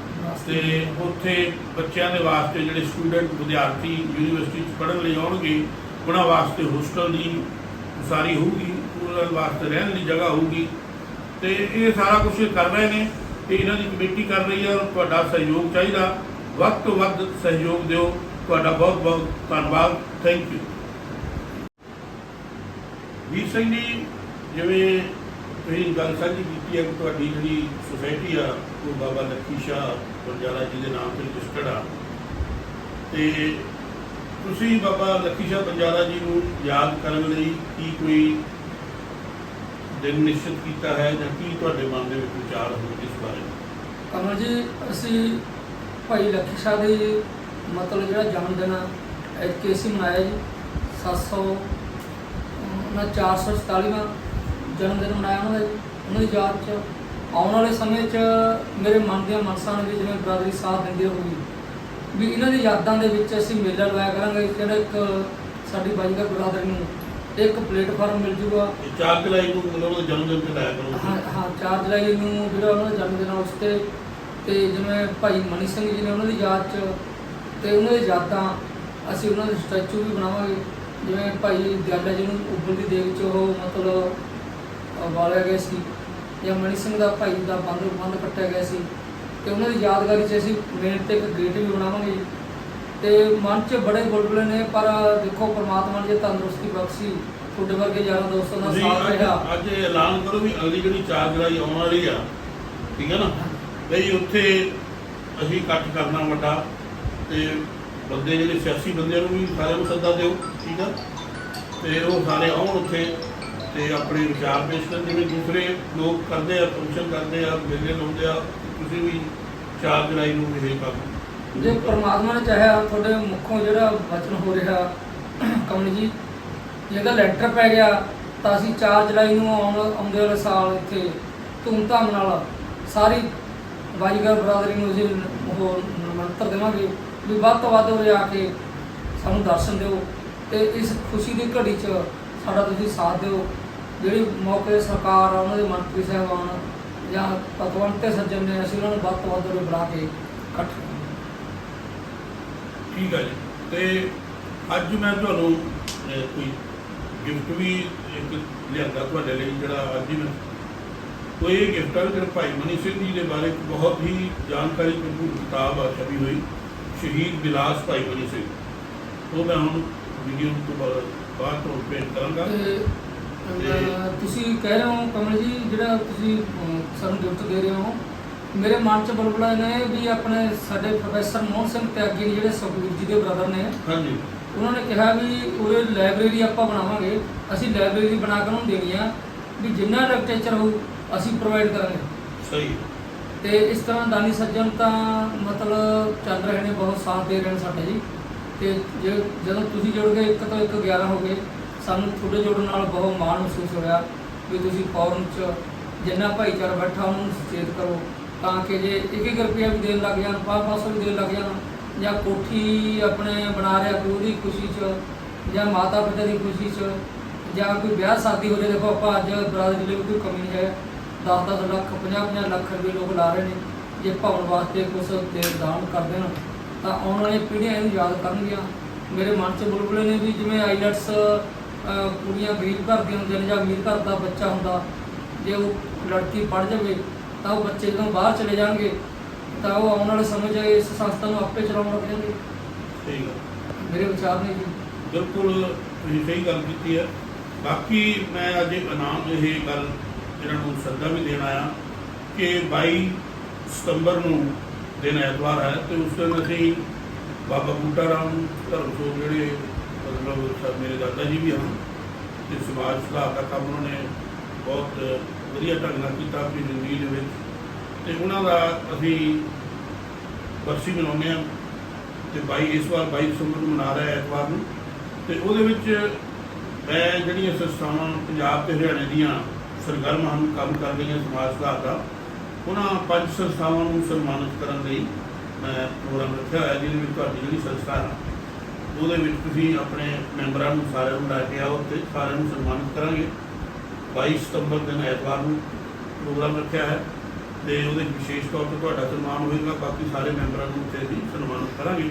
ਤੇ ਉੱਥੇ ਬੱਚਿਆਂ ਦੇ ਵਾਸਤੇ ਜਿਹੜੇ ਸਟੂਡੈਂਟ ਵਿਦਿਆਰਥੀ ਯੂਨੀਵਰਸਿਟੀ 'ਚ ਪੜ੍ਹਨ ਲਈ ਆਉਣਗੇ, ਉਹਨਾਂ ਵਾਸਤੇ ਹੋਸਟਲ ਦੀ ਸਾਰੀ ਹੋਊਗੀ, ਉਹਨਾਂ ਵਾਸਤੇ ਰਹਿਣ ਦੀ ਜਗ੍ਹਾ ਹੋਊਗੀ। ਤੇ ਇਹ ਸਾਰਾ ਕੁਝ ਕਰ ਰਹੇ ਨੇ ਤੇ ਇਹਨਾਂ ਦੀ ਕਮੇਟੀ ਕਰ ਰਹੀ ਹੈ ਔਰ ਤੁਹਾਡਾ ਸਹਿਯੋਗ ਚਾਹੀਦਾ। ਵੱਧ ਤੋਂ ਵੱਧ ਸਹਿਯੋਗ ਦਿਓ। ਤੁਹਾਡਾ ਬਹੁਤ ਬਹੁਤ ਧੰਨਵਾਦ। ਥੈਂਕ ਯੂ ਵੀਰ ਸਿੰਘ ਜੀ, ਜਿਵੇਂ ਤੁਸੀਂ ਗੱਲ ਸਾਂਝੀ ਕੀਤੀ ਹੈ ਕਿ ਤੁਹਾਡੀ ਜਿਹੜੀ ਸੁਸਾਇਟੀ ਆ ਉਹ ਬਾਬਾ ਲੱਖੀ ਸ਼ਾਹ ਗੁਰਜਾਰਾ ਜੀ ਦੇ ਨਾਮ ਤੇ ਰਜਿਸਟਰਡ ਆ। ਤੇ ਤੁਸੀਂ ਬਾਬਾ ਲੱਖੀ ਸ਼ਾਹ ਬੰਜਾਲਾ ਜੀ ਨੂੰ ਯਾਦ ਕਰਨ ਲਈ ਕੀ ਕੋਈ ਦਿਨ ਨਿਸ਼ਚਿਤ ਕੀਤਾ ਹੈ ਜਾਂ ਕੀ ਤੁਹਾਡੇ ਮਨ ਦੇ ਵਿੱਚ ਵਿਚਾਰ ਹੋਣ ਇਸ ਬਾਰੇ? ਕਮਲ ਜੀ, ਅਸੀਂ ਭਾਈ ਲੱਖੀ ਸ਼ਾਹ ਦੇ ਮਤਲਬ ਜਿਹੜਾ ਜਨਮ ਦਿਨ ਐਤਕੀ ਅਸੀਂ ਮਨਾਇਆ ਜੀ 700 ਉਹਨਾਂ 444ਵਾਂ ਜਨਮ ਦਿਨ ਮਨਾਇਆ ਉਹਨਾਂ ਦਾ। ਉਹਨਾਂ ਦੀ ਯਾਦ 'ਚ। ਆਉਣ ਵਾਲੇ ਸਮੇਂ 'ਚ ਮੇਰੇ ਮਨ ਦੀਆਂ ਮਨਸਾਂ ਨੇ ਵੀ ਜਿਵੇਂ ਬਰਾਦਰੀ ਸਾਥ ਦਿੰਦੀ ਹੋਊਗੀ। ਵੀ ਇਹਨਾਂ ਦੀ ਯਾਦਾਂ ਦੇ ਵਿੱਚ ਅਸੀਂ ਮੇਲਾ ਲਵਾਇਆ ਕਰਾਂਗੇ ਜਿਹੜਾ ਇੱਕ ਸਾਡੀ ਬਾਈਗਾ ਬਰਾਦਰੀ ਨੂੰ ਇੱਕ ਪਲੇਟਫਾਰਮ ਮਿਲ ਜੂਗਾ। ਇਹ ਚਾਰ ਜੁਲਾਈ ਨੂੰ ਮਤਲਬ ਉਹਦਾ ਜਨਮ ਦਿਨ ਤੇ ਲਾਇਆ ਕਰੋ ਹਾਂ ਹਾਂ 4 ਜੁਲਾਈ ਨੂੰ ਜਿਹੜਾ ਉਹਨਾਂ ਦਾ ਜਨਮ ਦਿਨ ਆ ਉਸ ਤੇ। ਤੇ ਜਿਵੇਂ ਭਾਈ ਮਨੀ ਸਿੰਘ ਜੀ ਨੇ ਉਹਨਾਂ ਦੀ ਯਾਦ 'ਚ ਤੇ ਉਹਨਾਂ ਦੀ ਯਾਦਾਂ ਅਸੀਂ ਉਹਨਾਂ ਦੇ ਸਟੈਚੂ ਵੀ ਬਣਾਵਾਂਗੇ। ਜਿਵੇਂ ਭਾਈ ਦਿਆਲਾ ਜੀ ਨੂੰ ਉੱਪਰ ਦੀ ਦੇਗ 'ਚ ਉਹ ਮਤਲਬ ਵਾਲਿਆ ਗਿਆ ਸੀ ਜਾਂ ਮਨੀ ਸਿੰਘ ਦਾ ਭਾਈ ਦਾ ਬੰਦ ਬੰਦ ਕੱਟਿਆ ਗਿਆ ਸੀ ਤੇ ਉਹਨਾਂ ਦੀ ਯਾਦਗਾਰੀ 'ਚ ਅਸੀਂ ਮੇਨ ਤੇ ਇੱਕ ਗੇਟ ਵੀ ਬਣਾਵਾਂਗੇ। ਤੇ ਮਨ 'ਚ ਬੜੇ ਬੁਲਬੁਲੇ ਨੇ ਪਰ ਦੇਖੋ ਪ੍ਰਮਾਤਮਾ ਨੇ ਜੇ ਤੰਦਰੁਸਤੀ ਬਖਸ਼ੀ ਤੁਹਾਡੇ ਵਰਗੇ ਯਾਰਾਂ ਦੋਸਤਾਂ ਦਾ ਸਾਥ ਅੱਜ ਰਿਹਾ। ਅੱਜ ਐਲਾਨ ਕਰੋ ਵੀ ਅਗਲੀ ਜਿਹੜੀ 4 ਜੁਲਾਈ ਆਉਣ ਵਾਲੀ ਆ ਠੀਕ ਹੈ ਨਾ? ਬਈ ਉੱਥੇ ਅਸੀਂ ਇਕੱਠ ਕਰਨਾ ਵੱਡਾ ਤੇ ਬੰਦੇ ਜਿਹੜੇ ਸਿਆਸੀ ਬੰਦਿਆਂ ਨੂੰ ਵੀ ਸਾਰਿਆਂ ਨੂੰ ਸੱਦਾ ਦਿਓ। ਠੀਕ ਆ। ਤੇ ਉਹ ਸਾਰੇ ਆਉਣ ਉੱਥੇ ਤੇ ਆਪਣੇ ਵਿਚਾਰ ਪੇਸ਼ ਕਰਨ, ਜਿਵੇਂ ਦੂਸਰੇ ਲੋਕ ਕਰਦੇ ਆ ਫੰਕਸ਼ਨ ਕਰਦੇ ਆ, ਮੇਲੇ ਲਾਉਂਦੇ ਆ, ਤੁਸੀਂ ਵੀ 4 ਜੁਲਾਈ ਨੂੰ ਇਹ ਕੰਮ ਜੇ ਪਰਮਾਤਮਾ ਨੇ ਚਾਹਿਆ, ਤੁਹਾਡੇ ਮੁੱਖੋਂ ਜਿਹੜਾ ਵਚਨ ਹੋ ਰਿਹਾ, ਕਮਲ ਜੀ, ਜਿਹਦਾ ਲੈਟਰ ਪੈ ਗਿਆ, ਤਾਂ ਅਸੀਂ 4 ਜੁਲਾਈ ਨੂੰ ਆਉਣ ਆਉਂਦੇ ਵਾਲੇ ਸਾਲ ਇੱਥੇ ਧੂਮਧਾਮ ਨਾਲ ਸਾਰੀ ਬਾਜੀਗਰ ਬਰਾਦਰੀ ਨੂੰ ਅਸੀਂ ਉਹ ਮੰਤਰ ਦੇਵਾਂਗੇ ਵੀ ਵੱਧ ਤੋਂ ਵੱਧ ਉਰੇ ਆ ਕੇ ਸਾਨੂੰ ਦਰਸ਼ਨ ਦਿਓ। ਤੇ ਇਸ ਖੁਸ਼ੀ ਦੀ ਘੜੀ 'ਚ ਸਾਡਾ ਤੁਸੀਂ ਸਾਥ ਦਿਓ। ਜਿਹੜੀ ਮੌਕੇ ਸਰਕਾਰ ਆ, ਉਹਨਾਂ ਦੇ ਮੰਤਰੀ ਸਾਹਿਬਾਨ ਜਾਂ ਭਗਵੰਤ ਸੱਜਣ ਨੇ, ਅਸੀਂ ਉਹਨਾਂ ਨੂੰ ਵੱਧ ਤੋਂ ਵੱਧ ਉਰੇ ਕੇ ਇਕੱਠ ਠੀਕ ਹੈ ਜੀ। ਤੇ ਅੱਜ ਮੈਂ ਤੁਹਾਨੂੰ ਕੋਈ ਗਿਫਟ ਵੀ ਇੱਕ ਲਿਆਂਦਾ ਤੁਹਾਡੇ ਲਈ, ਜਿਹੜਾ ਅੱਜ ਹੀ ਮੈਂ ਕੋਈ ਇਹ ਗਿਫਟ ਹੈ ਜਿਹੜਾ ਭਾਈ ਮਨੀ ਸਿੰਘ ਜੀ ਦੇ ਬਾਰੇ ਬਹੁਤ ਹੀ ਜਾਣਕਾਰੀ ਭਰਪੂਰ ਕਿਤਾਬ ਆ ਛਪੀ ਹੋਈ, ਸ਼ਹੀਦ ਬਿਲਾਸ ਭਾਈ ਮਨੀ ਸਿੰਘ। ਉਹ ਮੈਂ ਹੁਣ ਵੀਡੀਓ ਤੋਂ ਬਾਅਦ ਬਾਅਦ ਤੋਂ ਪੇਸ਼ ਕਰਾਂਗਾ। ਤੇ ਅਹ, ਤੁਸੀਂ ਕਹਿ ਰਹੇ ਹੋ ਕਮਲ ਜੀ ਜਿਹੜਾ ਤੁਸੀਂ ਅਹ, ਸਾਨੂੰ ਗਿਫਟ ਦੇ ਰਹੇ ਹੋ। ਮੇਰੇ ਮਨ ਚ ਬਲਬਲਾ ਨੇ ਵੀ ਆਪਣੇ ਸਾਡੇ ਪ੍ਰੋਫੈਸਰ ਮੋਹਨ ਸਿੰਘ ਤਿਆਗੀ ਨੇ ਜਿਹੜੇ ਸੁਖਬੀਰ ਜੀ ਦੇ ਬ੍ਰਦਰ ਨੇ ਹਾਂਜੀ। ਉਹਨਾਂ ਨੇ ਕਿਹਾ ਵੀ ਉਰੇ ਲਾਇਬ੍ਰੇਰੀ ਆਪਾਂ ਬਣਾਵਾਂਗੇ ਅਸੀਂ ਲਾਇਬ੍ਰੇਰੀ ਬਣਾ ਕੇ ਉਹਨੂੰ ਦੇਣੀ ਆ ਵੀ ਜਿੰਨਾ ਲਿਟਰੇਚਰ ਹੋਊ ਅਸੀਂ ਪ੍ਰੋਵਾਈਡ ਕਰਾਂਗੇ। ਸਹੀ। ਤੇ ਇਸ ਤਰ੍ਹਾਂ ਦਾਨੀ ਸੱਜਣ ਤਾਂ ਮਤਲਬ ਚੱਲ ਰਹੇ ਨੇ ਬਹੁਤ ਸਾਥ ਦੇ ਰਹੇ ਨੇ ਸਾਡੇ ਜੀ। ਤੇ ਜੇ ਜਦੋਂ ਤੁਸੀਂ ਜੁੜ ਗਏ ਇੱਕ ਤੋਂ ਇੱਕ 11 ਹੋ ਗਏ, ਸਾਨੂੰ ਤੁਹਾਡੇ ਜੁੜਨ ਨਾਲ ਬਹੁਤ ਮਾਣ ਮਹਿਸੂਸ ਹੋਇਆ ਵੀ ਤੁਸੀਂ ਫੌਰਨ ਚ ਜਿੰਨਾ ਭਾਈਚਾਰਾ ਬੈਠਾ ਉਹਨੂੰ ਸੁਚੇਤ ਕਰੋ। ਤਾਂ ਕਿ ਜੇ ਇੱਕ ਇੱਕ ਰੁਪਿਆ ਵੀ ਦੇਣ ਲੱਗ ਜਾਣ ਪੰਜ ਪੰਜ ਸੌ ਵੀ ਦੇਣ ਲੱਗ ਜਾਣ, ਜਾਂ ਕੋਠੀ ਆਪਣੇ ਬਣਾ ਰਿਹਾ ਕੋਈ ਉਹਦੀ ਖੁਸ਼ੀ ਚ, ਜਾਂ ਮਾਤਾ ਪਿਤਾ ਦੀ ਖੁਸ਼ੀ ਚ, ਜਾਂ ਕੋਈ ਵਿਆਹ ਸ਼ਾਦੀ ਹੋ ਜਾਵੇ ਦੇਖੋ ਆਪਾਂ ਅੱਜ ਬਰਾਦਰੀ ਲਈ ਕੋਈ ਕਮੀ ਹੈ। 10-10 ਲੱਖ 50-50 ਲੱਖ ਰੁਪਏ ਲੋਕ ਲਾ ਰਹੇ ਨੇ। ਜੇ ਭਾਉਣ ਵਾਸਤੇ ਕੁਝ ਦੇ ਦਾਨ ਕਰਦੇ ਨੇ ਤਾਂ ਆਉਣ ਵਾਲੀਆਂ ਪੀੜ੍ਹੀਆਂ ਇਹਨੂੰ ਯਾਦ ਕਰਨਗੀਆਂ। ਮੇਰੇ ਮਨ 'ਚ ਬੁਲਬੁਲੇ ਨੇ ਵੀ ਜਿਵੇਂ ਆਈਲੈਟਸ ਕੁੜੀਆਂ ਗਰੀਬ ਘਰ ਦੀਆਂ ਹੁੰਦੀਆਂ ਨੇ ਜਾਂ ਅਮੀਰ ਘਰ ਦਾ ਬੱਚਾ ਹੁੰਦਾ ਜੇ ਉਹ ਲੜਕੀ ਪੜ੍ਹ ਜਾਵੇ ਤਾਂ ਉਹ ਬੱਚੇ ਜਦੋਂ ਬਾਹਰ ਚਲੇ ਜਾਣਗੇ ਤਾਂ ਉਹ ਆਉਣ ਵਾਲੇ ਸਮੇਂ 'ਚ ਇਸ ਸੰਸਥਾ ਨੂੰ ਆਪੇ ਚਲਾਉਣ ਲੱਗ ਜਾਣਗੇ। ਗੱਲ। ਮੇਰੇ ਵਿਚਾਰ ਨੇ ਜੀ। ਬਿਲਕੁਲ ਤੁਸੀਂ ਸਹੀ ਗੱਲ ਕੀਤੀ ਹੈ। ਬਾਕੀ ਮੈਂ ਅੱਜ ਇਨਾਮ ਇਹ ਗੱਲ ਇਹਨਾਂ ਨੂੰ ਸੱਦਾ ਵੀ ਦੇਣ ਆਇਆ ਕਿ 22 ਸਤੰਬਰ ਨੂੰ ਦਿਨ ਐਤਵਾਰ ਹੈ ਤੇ ਉਸ ਦਿਨ ਅਸੀਂ ਬਾਬਾ ਬੂਟਾ ਰਾਮ ਧਰਮਸੋਤ ਜਿਹੜੇ ਮਤਲਬ ਸਾ- ਮੇਰੇ ਦਾਦਾ ਜੀ ਵੀ ਹਨ ਤੇ ਸਮਾਜ ਸੁਧਾਰ ਦਾ ਕੰਮ ਉਹਨਾਂ ਨੇ ਬਹੁਤ ਵਧੀਆ ਢੰਗ ਨਾਲ ਕੀਤਾ ਆਪਣੀ ਜ਼ਿੰਦਗੀ ਦੇ ਵਿੱਚ। ਤੇ ਉਹਨਾਂ ਦਾ ਅਸੀਂ ਬਰਸੀ ਮਨਾਉਂਦੇ ਹਾਂ ਤੇ 22 ਇਸ ਵਾਰ 22 ਦਸੰਬਰ ਨੂੰ ਮਨਾ ਰਿਹਾ ਐਤਵਾਰ ਨੂੰ। ਤੇ ਉਹਦੇ ਵਿੱਚ ਮੈਂ ਜਿਹੜੀਆਂ ਸੰਸਥਾਵਾਂ ਪੰਜਾਬ ਤੇ ਹਰਿਆਣੇ ਦੀਆਂ ਸਰਗਰਮ ਹਨ, ਕੰਮ ਕਰ ਰਹੀਆਂ ਸਮਾਜ ਸੁਧਾਰ ਦਾ ਉਹਨਾਂ ਪੰਜ ਸੰਸਥਾਵਾਂ ਨੂੰ ਸਨਮਾਨਿਤ ਕਰਨ ਲਈ ਮੈਂ ਪ੍ਰੋਗਰਾਮ ਰੱਖਿਆ ਹੋਇਆ, ਜਿਹਦੇ ਵਿੱਚ ਤੁਹਾਡੀ ਜਿਹੜੀ ਸੰਸਥਾ ਹੈ, ਉਹਦੇ ਵਿੱਚ ਤੁਸੀਂ ਆਪਣੇ ਮੈਂਬਰਾਂ ਨੂੰ ਸਾਰਿਆਂ ਨੂੰ ਲੈ ਕੇ ਆਓ ਤੇ ਸਾਰਿਆਂ ਨੂੰ ਸਨਮਾਨਿਤ ਕਰਾਂਗੇ। 22 ਸਤੰਬਰ ਦਿਨ ਐਤਵਾਰ ਨੂੰ ਪ੍ਰੋਗਰਾਮ ਰੱਖਿਆ ਹੈ ਤੇ ਉਹਦੇ ਵਿਸ਼ੇਸ਼ ਤੌਰ ਤੇ ਤੁਹਾਡਾ ਸਨਮਾਨ ਹੋਏਗਾ ਬਾਕੀ ਸਾਰੇ ਮੈਂਬਰਾਂ ਨੂੰ ਉੱਥੇ ਅਸੀਂ ਸਨਮਾਨਿਤ ਕਰਾਂਗੇ।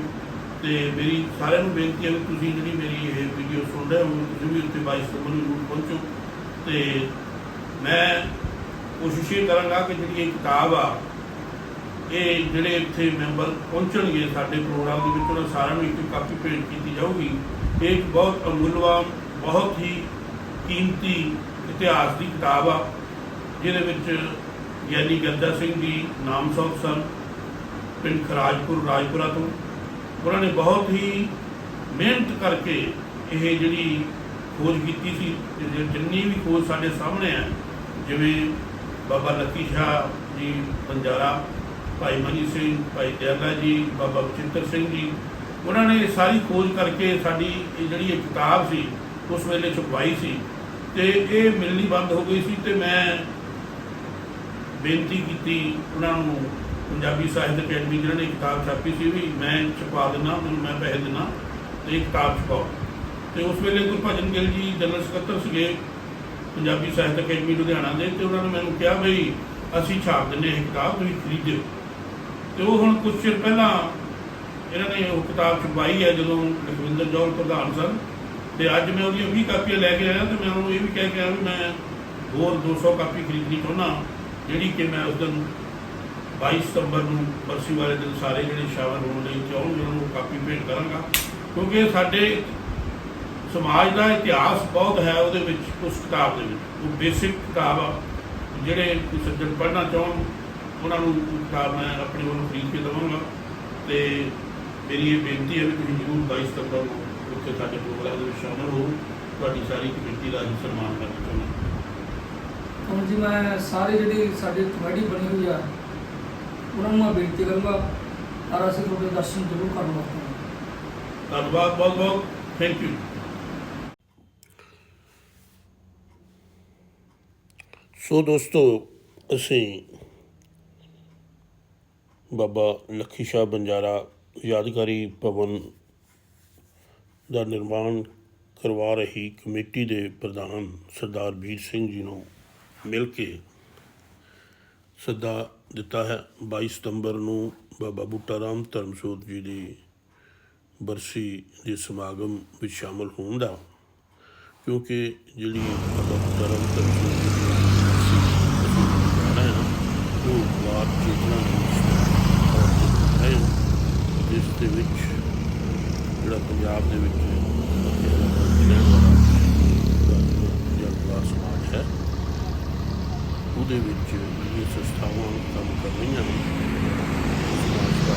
ਤੇ ਮੇਰੀ ਸਾਰਿਆਂ ਨੂੰ ਬੇਨਤੀ ਹੈ ਵੀ ਤੁਸੀਂ ਜਿਹੜੀ ਮੇਰੀ ਇਹ ਵੀਡੀਓ ਸੁਣ ਰਹੇ ਹੋ ਤੁਸੀਂ ਵੀ ਉੱਥੇ 22 ਸਤੰਬਰ ਨੂੰ ਜ਼ਰੂਰ ਪਹੁੰਚੋ। ਤੇ ਮੈਂ ਕੋਸ਼ਿਸ਼ ਇਹ ਕਰਾਂਗਾ ਕਿ ਜਿਹੜੀ ਇਹ ਕਿਤਾਬ ਆ, ਇਹ ਜਿਹੜੇ ਇੱਥੇ ਮੈਂਬਰ ਪਹੁੰਚਣਗੇ ਸਾਡੇ ਪ੍ਰੋਗਰਾਮ ਦੇ ਵਿੱਚ, ਉਹਨਾਂ ਸਾਰਿਆਂ ਨੂੰ ਇੱਕ ਕਾਪੀ ਭੇਟ ਕੀਤੀ ਜਾਊਗੀ। ਇਹ ਇੱਕ ਬਹੁਤ ਅਮੁੱਲਵਾਨ, ਬਹੁਤ ਹੀ ਕੀਮਤੀ ਇਤਿਹਾਸ ਦੀ ਕਿਤਾਬ ਆ, ਜਿਹਦੇ ਵਿੱਚ ਗਿਆਨੀ ਗੱਦਾ ਸਿੰਘ ਜੀ, ਨਾਮ ਸੌਂਪ ਸਨ, ਪਿੰਡ ਖਰਾਜਪੁਰ ਰਾਜਪੁਰਾ ਤੋਂ। ਉਹਨਾਂ ਨੇ ਬਹੁਤ ਹੀ ਮਿਹਨਤ ਕਰਕੇ ਇਹ ਜਿਹੜੀ ਖੋਜ ਕੀਤੀ ਸੀ, ਤੇ ਜਿੰਨੀ ਵੀ ਖੋਜ ਸਾਡੇ ਸਾਹਮਣੇ ਹੈ ਜਿਵੇਂ ਬਾਬਾ ਲੱਕੀ ਸ਼ਾਹ ਜੀ, ਬੰਜਾਰਾ, ਭਾਈ ਮਨੀ ਸਿੰਘ, ਭਾਈ ਦਿਆਲਾ ਜੀ, ਬਾਬਾ ਬਚਿੰਦਰ ਸਿੰਘ ਜੀ। ਉਹਨਾਂ ਨੇ ਸਾਰੀ ਖੋਜ ਕਰਕੇ ਸਾਡੀ ਇਹ ਜਿਹੜੀ ਇਹ ਕਿਤਾਬ ਸੀ, ਉਸ ਵੇਲੇ ਛਪਵਾਈ ਸੀ। ਤੇ ਇਹ ਮਿਲਣੀ ਬੰਦ ਹੋ ਗਈ ਸੀ ਤੇ ਮੈਂ ਬੇਨਤੀ ਕੀਤੀ ਉਹਨਾਂ ਨੂੰ, ਪੰਜਾਬੀ ਸਾਹਿਤ ਅਕੈਡਮੀ ਜਿਹਨਾਂ ਨੇ ਕਿਤਾਬ ਛਾਪੀ ਸੀ ਵੀ ਮੈਂ ਛਪਾ ਦਿੰਦਾ ਮੈਨੂੰ ਮੈਂ ਪੈਸੇ ਦਿੰਦਾ ਤੇ ਇਹ ਕਿਤਾਬ ਛਪਾਓ। ਤੇ ਉਸ ਵੇਲੇ ਗੁਰਭਜਨ ਗਿੱਲ ਜੀ, ਜਨਰਲ ਸਕੱਤਰ ਸੀਗੇ ਪੰਜਾਬੀ ਸਾਹਿਤ ਅਕੈਡਮੀ ਲੁਧਿਆਣਾ ਦੇ ਤੇ ਉਹਨਾਂ ਨੇ ਮੈਨੂੰ ਕਿਹਾ, ਬਈ, ਅਸੀਂ ਛਾਪ ਦਿੰਦੇ ਇਹ ਕਿਤਾਬ, ਤੁਸੀਂ ਖਰੀਦਿਓ। ਤੇ ਉਹ ਹੁਣ ਕੁਝ ਚਿਰ ਪਹਿਲਾਂ ਇਹਨਾਂ ਨੇ ਉਹ ਕਿਤਾਬ ਛਪਾਈ ਹੈ ਜਦੋਂ ਲਖਵਿੰਦਰ ਜੌਲ ਪ੍ਰਧਾਨ ਸਨ। ਤੇ ਅੱਜ ਮੈਂ ਉਹਦੀਆਂ 20 ਕਾਪੀਆਂ ਲੈ ਕੇ ਆਇਆ ਤੇ ਮੈਂ ਉਹਨਾਂ ਨੂੰ ਇਹ ਵੀ ਕਹਿ ਕੇ ਆਇਆ ਵੀ ਮੈਂ ਹੋਰ 200 ਕਾਪੀ ਖਰੀਦਣੀ ਚਾਹੁੰਦਾ ਜਿਹੜੀ ਕਿ ਮੈਂ ਉਸ ਦਿਨ 22 ਸਤੰਬਰ ਨੂੰ ਬਰਸੀ ਵਾਲੇ ਦਿਨ ਸਾਰੇ ਜਿਹੜੇ ਸ਼ਾਮਲ ਹੋਣ ਲਈ ਚਾਹੁੰਦੇ ਉਹਨਾਂ ਨੂੰ ਕਾਪੀ ਭੇਟ ਕਰਾਂਗਾ। ਕਿਉਂਕਿ ਸਾਡੇ ਸਮਾਜ ਦਾ ਇਤਿਹਾਸ ਬਹੁਤ ਹੈ ਉਹਦੇ ਵਿੱਚ ਉਸ ਕਿਤਾਬ ਦੇ ਵਿੱਚ। ਉਹ ਬੇਸਿਕ ਕਿਤਾਬ ਆ ਜਿਹੜੇ ਸੱਜਣ ਪੜ੍ਹਨਾ ਚਾਹਣ ਉਹਨਾਂ ਨੂੰ ਕਿਤਾਬ ਮੈਂ ਆਪਣੇ ਵੱਲੋਂ ਖਰੀਦ ਕੇ ਦੇਵਾਂਗਾ। ਤੇ ਮੇਰੀ ਇਹ ਬੇਨਤੀ ਹੈ ਵੀ ਤੁਸੀਂ ਜ਼ਰੂਰ 22 ਸਤੰਬਰ ਨੂੰ ਉੱਥੇ ਸਾਡੇ ਪ੍ਰੋਗਰਾਮ ਦੇ ਵਿੱਚ ਸ਼ਾਮਲ ਹੋ। ਤੁਹਾਡੀ ਸਾਰੀ ਕਮੇਟੀ ਦਾ ਸਨਮਾਨ ਕਰਨਾ ਚਾਹੁੰਦਾ ਹੁਣ ਜੀ ਮੈਂ ਸਾਰੇ ਜਿਹੜੀ ਸਾਡੀ ਕਮੇਟੀ ਬਣੀ ਹੋਈ ਆ ਉਹਨਾਂ ਨੂੰ ਮੈਂ ਬੇਨਤੀ ਕਰੂੰਗਾ ਔਰ ਅਸੀਂ ਤੁਹਾਡੇ ਦਰਸ਼ਨ ਜ਼ਰੂਰ ਕਰਨ ਵਾਸਤੇ। ਧੰਨਵਾਦ ਬਹੁਤ ਬਹੁਤ ਥੈਂਕ ਯੂ ਸੋ ਦੋਸਤੋ, ਅਸੀਂ ਬਾਬਾ ਲੱਖੀ ਸ਼ਾਹ ਬੰਜਾਰਾ, ਯਾਦਗਾਰੀ ਭਵਨ ਦਾ ਨਿਰਮਾਣ ਕਰਵਾ ਰਹੀ ਕਮੇਟੀ ਦੇ ਪ੍ਰਧਾਨ ਸਰਦਾਰ ਵੀਰ ਸਿੰਘ ਜੀ ਨੂੰ ਮਿਲ ਕੇ ਸੱਦਾ ਦਿੱਤਾ ਹੈ। 22 ਸਤੰਬਰ ਨੂੰ ਬਾਬਾ ਬੂਟਾ ਰਾਮ ਧਰਮਸੋਤ ਜੀ ਦੀ ਬਰਸੀ ਦੇ ਸਮਾਗਮ ਵਿੱਚ ਸ਼ਾਮਲ ਹੋਣ ਦਾ, ਕਿਉਂਕਿ ਜਿਹੜੀ ਬਾਬਾ ਬੁੱਟਾ ਰਾਮ ਧਰਮਸੋਤ ਦੇ ਵਿੱਚ, ਜਿਹੜਾ ਪੰਜਾਬ ਦੇ ਵਿੱਚ ਸਮਾਜ ਹੈ, ਉਹਦੇ ਵਿੱਚ ਜਿਹੜੀਆਂ ਸੰਸਥਾਵਾਂ ਕੰਮ ਕਰ ਰਹੀਆਂ ਨੇ, ਸਮਾਜ ਦਾ